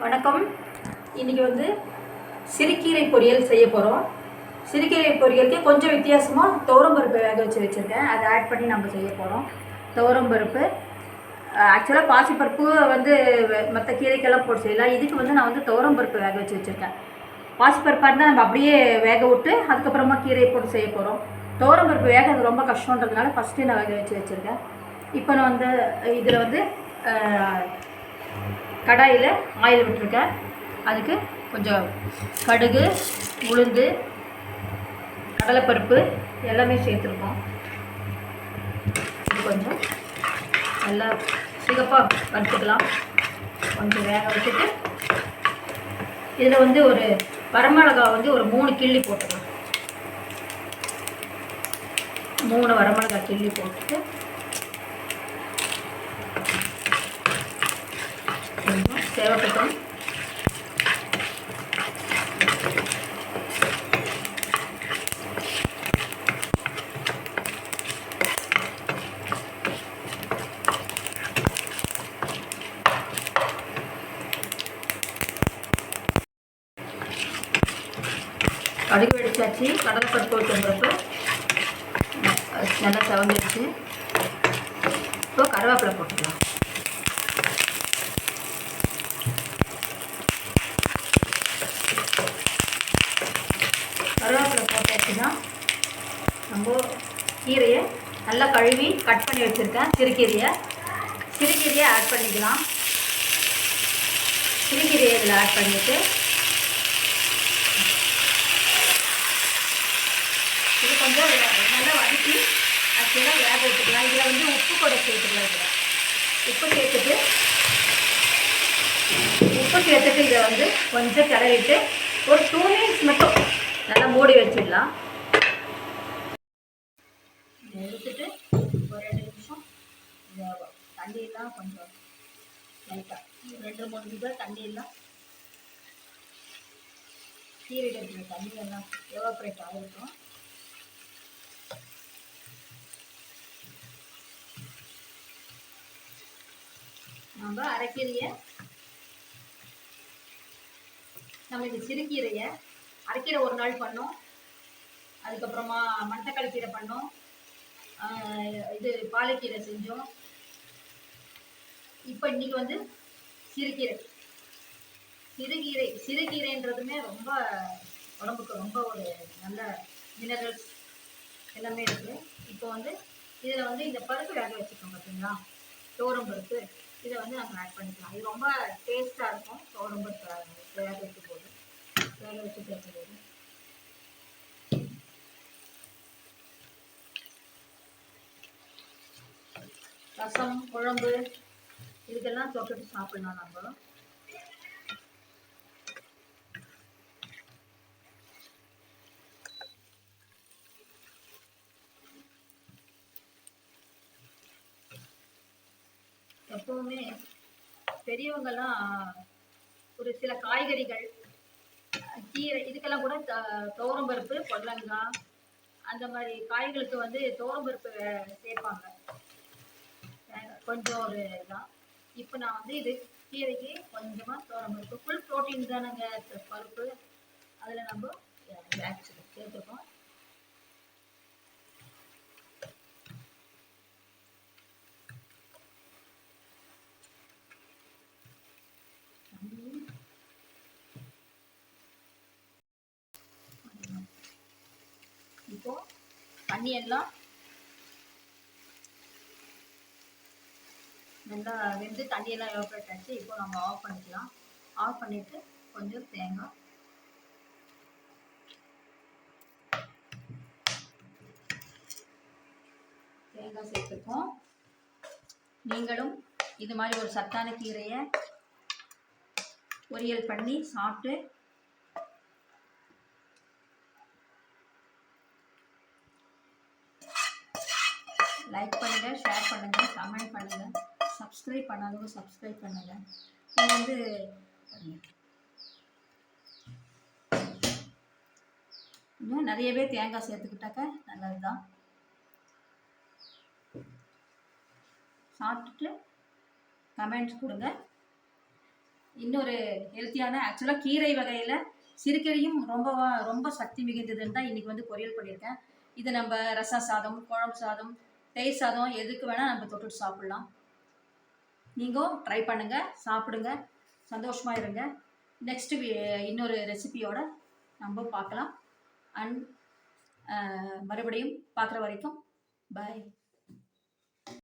வணக்கம். இன்றைக்கி வந்து சிறுகீரை பொரியல் செய்ய போகிறோம் சிறுகீரை பொரியலுக்கு கொஞ்சம் வித்தியாசமாக துவரம்பருப்பு வேக வச்சு வச்சுருக்கேன். அதை ஆட் பண்ணி நம்ம செய்ய போகிறோம் துவரம்பருப்பு ஆக்சுவலாக பாசிப்பருப்பு வந்து மற்ற கீரைக்கெல்லாம் போட்டு செய்யலாம். இதுக்கு வந்து நான் வந்து துவரம்பருப்பு வேக வச்சு வச்சுருக்கேன். பாசிப்பருப்பாக இருந்தால் நம்ம அப்படியே வேக விட்டு அதுக்கப்புறமா கீரையை போட்டு செய்ய போகிறோம் துவரம்பருப்பு வேகிறது ரொம்ப கஷ்டன்றதுனால ஃபஸ்ட்டு நான் வேக வச்சு வச்சுருக்கேன். இப்போ நான் வந்து இதில் வந்து கடாயில் ஆயில் விட்டுருக்கேன். அதுக்கு கொஞ்சம் கடுகு உளுந்து கடலைப்பருப்பு எல்லாமே சேர்த்துருக்கோம். இது கொஞ்சம் நல்லா சிகப்பாக வறுத்துக்கலாம். கொஞ்சம் வேக வச்சுட்டு இதில் வந்து ஒரு வரமிளகா வந்து ஒரு மூணு கிள்ளி போட்டுக்கலாம். மூணு வரமிளகா கிள்ளி போட்டுட்டு தேவைப்பட்டோம் கடுகு வெடிச்சாச்சு கடலைப்பருப்பு ஊற்றுறப்ப நல்லா செவந்துருச்சு இப்போ கருவேப்பிலை போட்டுக்கலாம் வச்சு தான் நம்ம கீரையை நல்லா கழுவி கட் பண்ணி வச்சுருக்கேன். சிறுகீரையை. சிறுகீரையை ஆட் பண்ணிக்கலாம். சிறுகீரையை இதில் ஆட் பண்ணிவிட்டு இது கொஞ்சம் நல்லா வதக்கி ஆக்சுவலாக வேக வச்சுக்கலாம். இதில் வந்து உப்பு கூட சேர்த்துக்கலாம் இதில். உப்பு சேர்த்துட்டு உப்பு சேர்த்துட்டு இதை வந்து கொஞ்சம் கிளறிட்டு ஒரு டூ மினிட்ஸ் மட்டும் நல்லா மூடி வச்சிடலாம். எடுத்துட்டு ஒரு ரெண்டு நிமிஷம் தண்ணி தண்ணியெல்லாம் கொஞ்சம் லைட்டாக ரெண்டு மூணு நிமிஷம் தண்ணியெல்லாம் கீரையில் இருக்கிற தண்ணியெல்லாம் எவாப்ரேட் ஆகிருக்கும் நம்ம அரைக்கீரையை நம்ம இந்த சிறுகீரையை அரைக்கீரை ஒரு நாள் பண்ணோம். அதுக்கப்புறமா மணத்தக்காளி கீரை பண்ணோம். இது பாலைக்கீரை செஞ்சோம். இப்போ இன்னைக்கு வந்து சிறுகீரை. சிறுகீரை சிறுகீரைன்றதுமே ரொம்ப உடம்புக்கு ரொம்ப ஒரு நல்ல மினரல்ஸ் எல்லாமே இருக்குது இப்போ வந்து இதில் வந்து இந்த பருப்பு வேக வச்சுருக்கோம் பார்த்தீங்களா தோரம் பருப்பு. இதை வந்து நம்ம ஆட் பண்ணிக்கலாம். இது ரொம்ப டேஸ்ட்டாக இருக்கும். தோரம் பருப்பு வேக வைக்கும் வேக வச்சு சேர்க்கும்போது ரசம் குழம்பு இதுக்கெல்லாம் தொட்டுட்டு சாப்பிடலாம் நம்ம. எப்பவுமே பெரியவங்கெல்லாம் ஒரு சில காய்கறிகள் கீரை இதுக்கெல்லாம் கூட த- துவரம்பருப்பு பொடலங்காய் அந்த மாதிரி காய்களுக்கு வந்து துவரம் பருப்பு சேர்ப்பாங்க. கொஞ்சம் ஒரு இதான். இப்போ நான் வந்து இது கீரைக்கு கொஞ்சமாக துவரம்பருப்பு ஃபுல் ப்ரோட்டீன் தானேங்க பருப்பு. அதில் நம்ம சேர்த்துருக்கோம் இப்போ தண்ணி எல்லாம் நல்லா வெந்து தண்ணியெல்லாம் எவாப்ரேட் ஆச்சு இப்போ நம்ம ஆஃப் பண்ணிக்கலாம். ஆஃப் பண்ணிட்டு கொஞ்சம் தேங்காய். தேங்காய் சேர்த்துப்போம் நீங்களும் இது மாதிரி ஒரு சத்தான கீரையை பொரியல் பண்ணி சாப்பிட்டு லைக் பண்ணுங்கள் ஷேர் பண்ணுங்கள் கமெண்ட் பண்ணுங்கள் சப்ஸ்கிரைப் பண்ணாதவங்க சப்ஸ்கிரைப் பண்ணுங்கள் இது வந்து இன்னும் நிறையவே தேங்காய் சேர்த்துக்கிட்டாக்க நல்லது தான் சாப்பிட்டுட்டு கமெண்ட்ஸ் கொடுங்க. இன்னொரு ஹெல்த்தியான ஆக்சுவலாக கீரை வகையில் சிறுகீரையும் ரொம்ப ரொம்ப சக்தி மிகுந்ததுன்னு தான் இன்றைக்கி வந்து பொரியல் பண்ணியிருக்கேன். இது நம்ம ரசம் சாதம் குழம்பு சாதம் தயிர் சாதம் எதுக்கு வேணால் நம்ம தொட்டுட்டு சாப்பிட்லாம். நீங்களும் ட்ரை பண்ணுங்கள் சாப்பிடுங்க சந்தோஷமாக இருங்க. நெக்ஸ்ட்டு இன்னொரு ரெசிபியோட நம்ம பார்க்கலாம். அண்ட் மறுபடியும் பார்க்குற வரைக்கும் பாய்